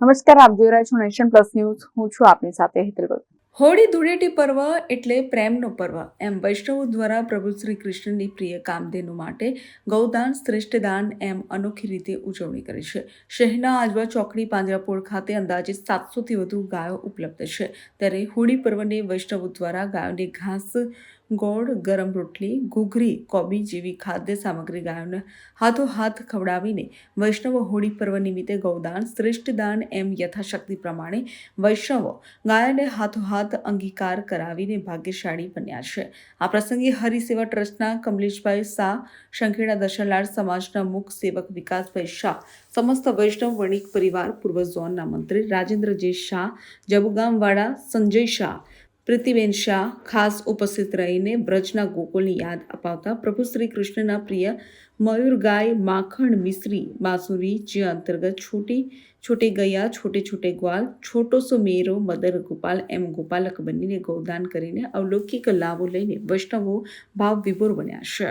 નમસ્કાર, આપ જોઈ રહ્યા છો નેશન પ્લસ ન્યૂઝ. હું છું આપની સાથે હેતલ હોળી ધૂળેટી પર્વ એટલે પ્રેમનો પર્વ. એમ વૈષ્ણવો દ્વારા પ્રભુ શ્રી કૃષ્ણની પ્રિય કામધેનુ માટે ગૌદાન, શ્રેષ્ઠ દાન એમ અનોખી રીતે ઉજવણી કરી છે. શહેરના આજવા ચોકડી પાંજરાપોળ ખાતે અંદાજે સાતસોથી વધુ ગાયો ઉપલબ્ધ છે. ત્યારે હોળી પર્વને વૈષ્ણવો દ્વારા ગાયોને ઘાસ ગોળ, ગરમ રોટલી, ઘૂઘરી, કોબી જેવી ખાદ્ય સામગ્રી ગાયોને હાથોહાથ ખવડાવીને વૈષ્ણવ હોળી પર્વ નિમિત્તે ગૌદાન, શ્રેષ્ઠ દાન એમ યથાશક્તિ પ્રમાણે વૈષ્ણવો ગાયોને હાથોહાથ અંગીકાર કરાવીને ભાગ્યશાળી બન્યા છે. આ પ્રસંગે હરિસેવા ટ્રસ્ટના કમલેશભાઈ શાહ, શંખેડા દર્શનલાળ સમાજના મુખ સેવક વિકાસભાઈ શાહ, સમસ્ત વૈષ્ણવ વણિક પરિવાર પૂર્વ ઝોનના મંત્રી રાજેન્દ્ર જે શાહ, જબુગામવાડા સંજય શાહ પ્રીતિબેન શાહ ખાસ ઉપસ્થિત રહીને વ્રજના ગોકુલની યાદ અપાવતા પ્રભુ શ્રી કૃષ્ણના પ્રિય મયુર ગાય માખણ મિશ્રી બાંસુરી, જે અંતર્ગત છોટી છોટે ગયા, છોટે છોટે ગ્વાલ, છોટો સો મેરો મદર ગોપાલ, એમ ગોપાલક બનીને ગૌદાન કરીને અવલૌકિક લાભો લઈને વૈષ્ણવો ભાવ વિભોર બન્યા છે.